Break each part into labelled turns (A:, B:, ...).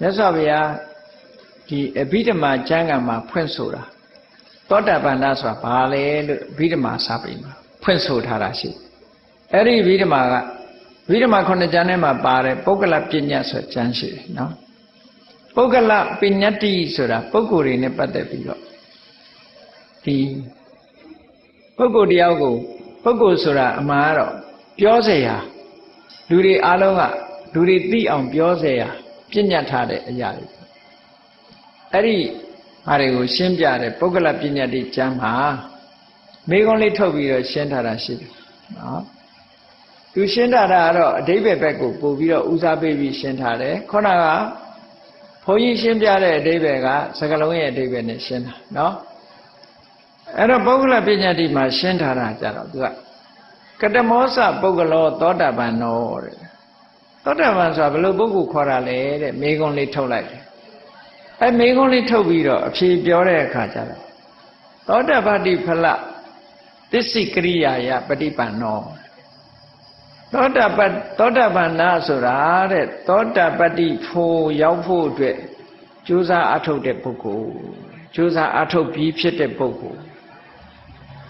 A: မြတ်စွာဘုရားဒီအဘိဓမ္မာကျမ်းဂန်မှာဖွင့်ဆိုတာသောတာပန္နဆိုတာဘာလဲလို့အဘိဓမ္မာစာပေမှာဖွင့်ဆိုထားတာရှိအဲ့ဒီအဘိဓမ္မာကဝိဓမ္မာခုနှစ်ကျမ်းထဲမှာပါတယ်ပုဂ္ဂလပညာဆိုကျမ်းရှိတယ်နော်ပုဂ္ဂလပညတ္တိဆိုတာပုဂ္ဂိုလ်တွေနဲ့ပတ်သက်ပြီးတော့ဒီပုဂ္ဂိုလ်တယောက်ကိုပုဂ္ဂိုလ်ဆိုတာအမှန်ကတော့ပြောเสียရလူတွေအားလုံးကလူတွေသိအောင်ပြောเสียရ ပြညတ်ထားတဲ့အရာတွေအဲ့ဒီဟာတွေကိုရှင်းပြတဲ့ပုဂ္ဂလပညာတိကျမ်းမှာမိကုံးလေးထုတ်ပြီးတော့ရှင်းထားတာရှိတယ်နော်သူရှင်းထားတာကတော့အဓိပ္ပာယ်ဘက်ကိုပို့ပြီးတော့ဦးစားပေးပြီးရှင်းထားတယ်ခုနကဘုန်းကြီးရှင်းပြတဲ့အဓိပ္ပာယ်ကစကလုံးရဲ့အဓိပ္ပာယ်နဲ့ရှင်းတာနော်အဲ့တော့ပုဂ္ဂလပညာတိမှာရှင်းထားတာကြတော့သူကကတမောစပုဂ္ဂလောသောတာပန်နောတဲ့ သောတာပန်ဆိုတာဘယ်လိုပုဂ္ဂိုလ်ခေါ်တာလဲတဲ့မိကုံးလေးထုတ်လိုက်တယ်အဲမိကုံးလေးထုတ်ပြီးတော့အဖြေပြောတဲ့အခါကျတော့သောတာပတိဖလသစ္စိကရိယာယပฏิပန်နောသောတာပတ္သောတာပန်နာဆိုတာတဲ့သောတာပတ္တိဖို့ရောက်ဖို့အတွက်ကြိုးစားအထုတ်တဲ့ပုဂ္ဂိုလ်ကြိုးစားအထုတ်ပြီးဖြစ်တဲ့ပုဂ္ဂိုလ်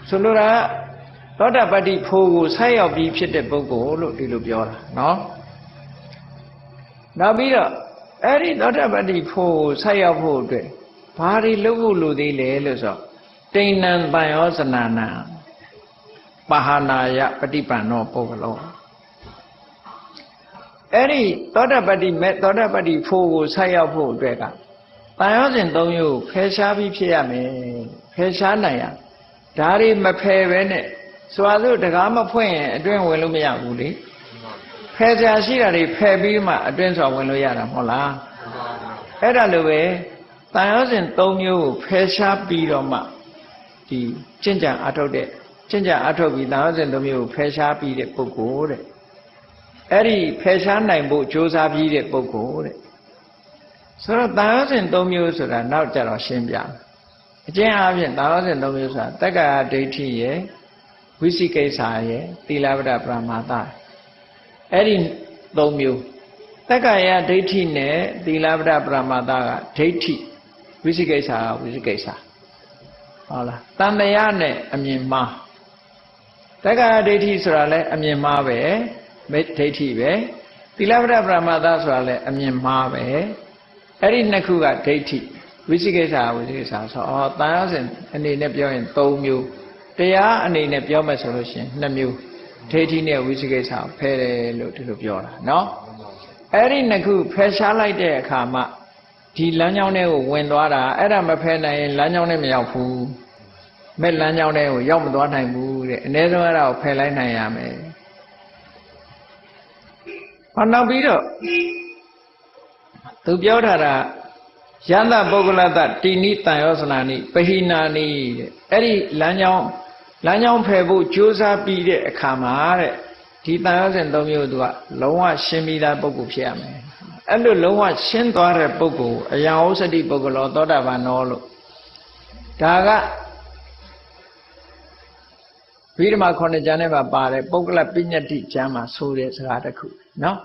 A: ဆိုလိုတာသောတာပတ္တိဖို့ကိုဆက်ရောက်ပြီးဖြစ်တဲ့ပုဂ္ဂိုလ်လို့ဒီလိုပြောတာနော် နောက်ပြီးတော့အဲ့ဒီသောတာပတ္တိဖို့ကိုဆက်ရောက်ဖို့အတွက်ဘာတွေလုပ်ဖို့လိုသေးလဲလို့ဆိုတော့တိဏ္ဏံတန်ရောစနာနာပဟာနာယပฏิပန်နောပုဂ္ဂလောအဲ့ဒီသောတာပတ္တိမဲ့သောတာပတ္တိဖို့ကိုဆက်ရောက်ဖို့အတွက်ကတန်ရောစဉ်၃မျိုးဖယ်ရှားပြီးဖြစ်ရမယ်ဖယ်ရှားနိုင်ရဒါတွေမဖယ်ပဲနဲ့စွာလို့တကားမဖွင့်ရင်အတွင်းဝင်လို့မရဘူးလေ ဖယ်ရှားရှိတာတွေဖယ်ပြီးမှအတွင်းစွာဝင်လို့ရတာမဟုတ်လားအဲ့ဒါလိုပဲတန်ရောစဉ်၃မျိုးကိုဖယ်ရှားပြီးတော့မှဒီကျင့်ကြံအထုတ်တဲ့ကျင့်ကြံအထုတ်ပြီးတန်ရောစဉ်၃မျိုးကိုဖယ်ရှားပြီးတဲ့ပုဂ္ဂိုလ်တဲ့အဲ့ဒီဖယ်ရှားနိုင်ဖို့ကြိုးစားပြီးတဲ့ပုဂ္ဂိုလ်တဲ့ဆိုတော့တန်ရောစဉ်၃မျိုးဆိုတာနောက်ကြတော့ရှင်းပြမယ်အကျဉ်းအားဖြင့်တန်ရောစဉ်၃မျိုးဆိုတာတက္ကရာဒိဋ္ဌိရဲ့ဝိသိကိစ္စရဲ့သီလဝဒပရမာသ အဲ့ဒီ၃မျိုးတက္ကရာဒိဋ္ဌိနဲ့သီလဝဒပရမာသကဒိဋ္ဌိဝိသိကိစ္စကဝိသိကိစ္စဟုတ်လားတန်တရားနဲ့အမြင်မှားတက္ကရာဒိဋ္ဌိဆိုတာလည်းအမြင်မှားပဲမိဒိဋ္ဌိပဲသီလဝဒပရမာသဆိုတာလည်းအမြင်မှားပဲအဲ့ဒီနှစ်ခုကဒိဋ္ဌိဝိသိကိစ္စဝိသိကိစ္စဆိုတော့တန်ရစဉ်အနေနဲ့ပြောရင်၃မျိုးတရားအနေနဲ့ပြောမယ်ဆိုလို့ရှိရင်2မျိုး ထေထိနဲ့ဝိသကိစ္စဖယ်တယ်လို့ဒီလိုပြောတာနော်အဲ့ဒီနှစ်ခုဖယ်ရှားလိုက်တဲ့အခါမှာဒီလမ်းကြောင်းတွေကိုဝင်သွားတာအဲ့ဒါမဖယ်နိုင်ရင်လမ်းကြောင်းတွေမရောက်ဘူးမဲ့လမ်းကြောင်းတွေကိုရောက်မသွားနိုင်ဘူးတဲ့အနည်းဆုံးအဲ့ဒါကိုဖယ်လိုက်နိုင်ရမယ်ဟောနောက်ပြီးတော့သူပြောထားတာယန္တပုဂ္ဂလတတိနိတန်ယောစနာနိပဟိနာနိတဲ့အဲ့ဒီလမ်းကြောင်း လမ်းကြောင်းဖယ်ဖို့ကြိုးစားပြီးတဲ့အခါမှာတဲ့ဒီတန်ယောစဉ်၃မျိုးသူကလုံးဝရှင်းပြီးသားပုဂ္ဂိုလ်ဖြစ်ရမယ်အဲ့လိုလုံးဝရှင်းသွားတဲ့ပုဂ္ဂိုလ်အယံဩစတိပုဂ္ဂလောသောတာပန်နောလို့ဒါကဝိဓမ္မာခုနှစ်ကျမ်းထဲမှာပါတယ်ပုဂ္ဂလပညတ္တိကျမ်းမှာဆိုတဲ့စကားတစ်ခုနော်